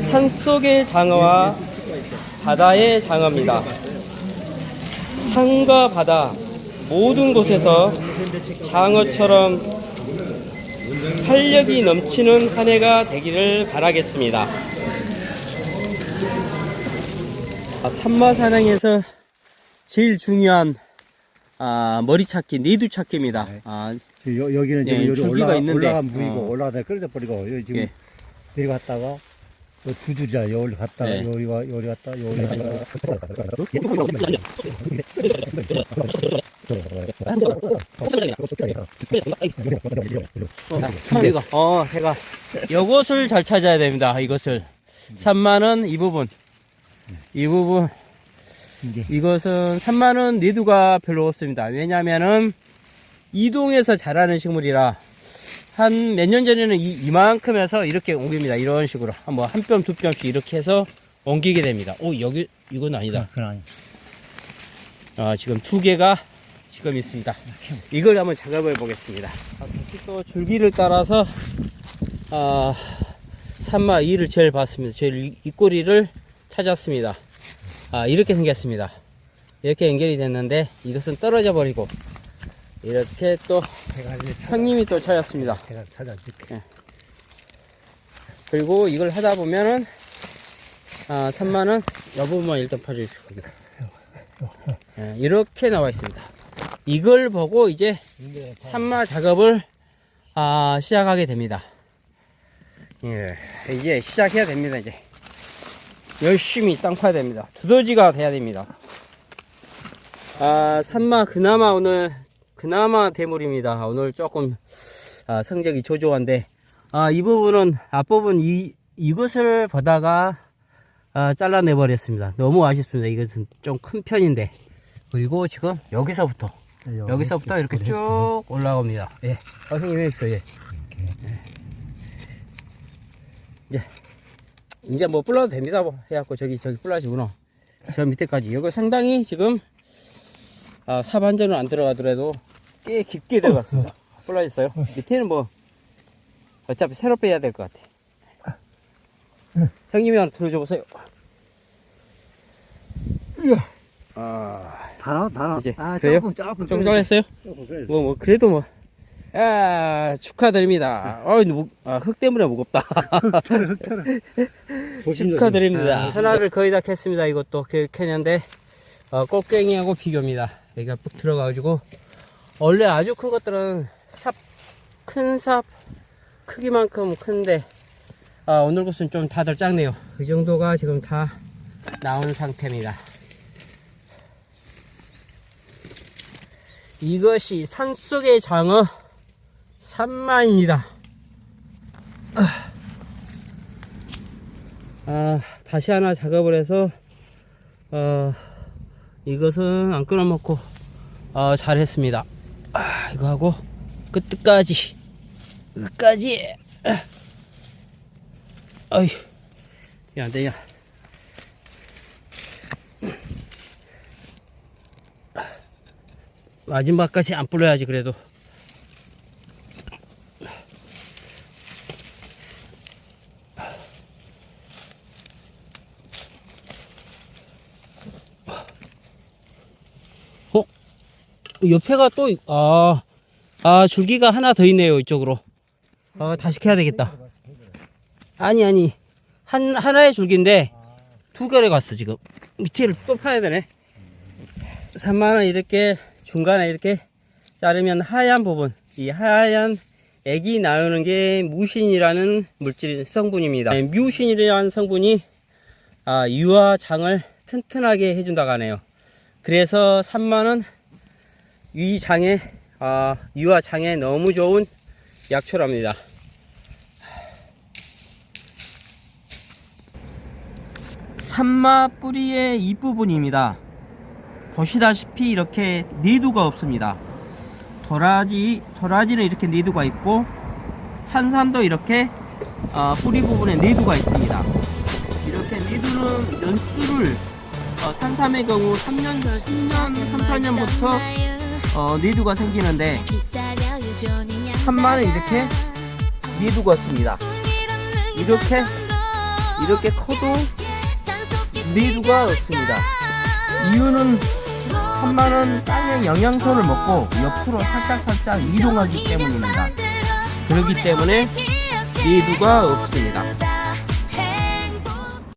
산속의 장어와 바다의 장어입니다. 산과 바다 모든 곳에서 장어처럼 활력이 넘치는 한 해가 되기를 바라겠습니다. 아, 산마사냥에서 제일 중요한 아, 머리 찾기, 니두 찾기입니다. 아, 여, 여기는 지금 예, 여기 줄기가 올라가, 있는데. 올라간 무이고 어. 올라가다 끌어져 버리고 여기 지금 예. 내려갔다가 요 두 줄이야 여기 갔다가 네. 여기가 여기 갔다 여기 갔다가 이거, 어, 해가. 이것을 잘 찾아야 됩니다. 이것을. 3만원 이 부분. 이 부분. 이것은 3만원 내두가 별로 없습니다. 왜냐면은 이동해서 자라는 식물이라 한 몇 년 전에는 이, 이만큼 해서 이렇게 옮깁니다. 이런 식으로. 한번 한 뼘, 두 뼘씩 이렇게 해서 옮기게 됩니다. 오, 여기, 이건 아니다. 그건 아니 아, 지금 두 개가 지금 있습니다. 이걸 한번 작업해 보겠습니다. 또 줄기를 따라서 아, 산마 2를 제일 봤습니다. 제일 이- 입꼬리를 찾았습니다. 아, 이렇게 생겼습니다. 이렇게 연결이 됐는데 이것은 떨어져 버리고 이렇게 또 제가 이제 찾아 형님이 또 찾았습니다. 제가 찾아줄게 그리고 이걸 하다 보면은 아, 3만원 여 부분만 일단 파주십시오. 거기. 예, 이렇게 나와 있습니다. 이걸 보고 이제 산마 작업을 아, 시작하게 됩니다. 예, 이제 시작해야 됩니다. 이제 열심히 땅 파야 됩니다. 두더지가 돼야 됩니다. 아, 산마 그나마 오늘 그나마 대물입니다. 오늘 조금 아, 성적이 조조한데 아, 이 부분은 앞부분 이 이것을 보다가 아, 잘라내 버렸습니다. 너무 아쉽습니다. 이것은 좀 큰 편인데 그리고 지금 여기서부터 여기서부터 이렇게 쭉 올라옵니다. 예. 아, 형님 해주십시오. 예. 예. 이제, 이제 뭐 불러도 됩니다. 뭐. 해갖고 저기, 저기 불러지구나. 저 밑에까지. 여기 상당히 지금, 아, 사반전은 안 들어가더라도 꽤 깊게 들어갔습니다. 불러졌어요. 밑에는 뭐, 어차피 새로 빼야 될 것 같아. 형님이 하나 들어줘 보세요. 아, 다나 다나 이제 아 그래요? 조금 조금 좀 잘했어요? 조금 그래 뭐, 뭐, 그래도 뭐, 아, 축하드립니다. 어, 무, 아, 흙 때문에 무겁다. 축하드립니다. 하나를 거의 다 캤습니다. 이것도 그 캐는데, 어, 꽃갱이하고 비교입니다. 여기가 푹 들어가가지고, 원래 아주 큰 것들은 삽, 큰 삽, 크기만큼 큰데, 아, 오늘 것은 좀 다들 작네요. 이 정도가 지금 다 나온 상태입니다. 이것이 산속의 장어 산마입니다. 아, 아, 다시 하나 작업을 해서 어, 이것은 안 끊어먹고 어, 잘했습니다. 아, 이거 하고 끝까지 끝까지. 아, 어이 야, 안 되냐? 마지막까지 안 불러야지 그래도 옆에가 또 아, 아 줄기가 하나 더 있네요 이쪽으로. 아 다시 캐야 되겠다. 아니 아니. 한 하나의 줄기인데 두 개를 갔어 지금. 밑에를 또 파야 되네. 3만원 이렇게 중간에 이렇게 자르면 하얀 부분. 이 하얀 액이 나오는 게 무신이라는 물질 성분입니다. 네, 뮤신이라는 성분이 아, 유화장을 튼튼하게 해준다고 하네요. 그래서 3만원 이 장에 아, 유화장에 너무 좋은 약초랍니다 산마 뿌리의 잎부분입니다 보시다시피 이렇게 내두가 없습니다. 도라지, 도라지는 이렇게 내두가 있고 산삼도 이렇게 어, 뿌리 부분에 내두가 있습니다. 이렇게 내두는 연수를 어, 산삼의 경우 3년, 10년, 3, 4년부터 어, 내두가 생기는데 산마는 이렇게 내두가 없습니다. 이렇게 이렇게 커도 리드가 없습니다. 이유는 천마는 땅의 영양소를 먹고 옆으로 살짝살짝 이동하기 때문입니다. 그렇기 때문에 리드가 없습니다.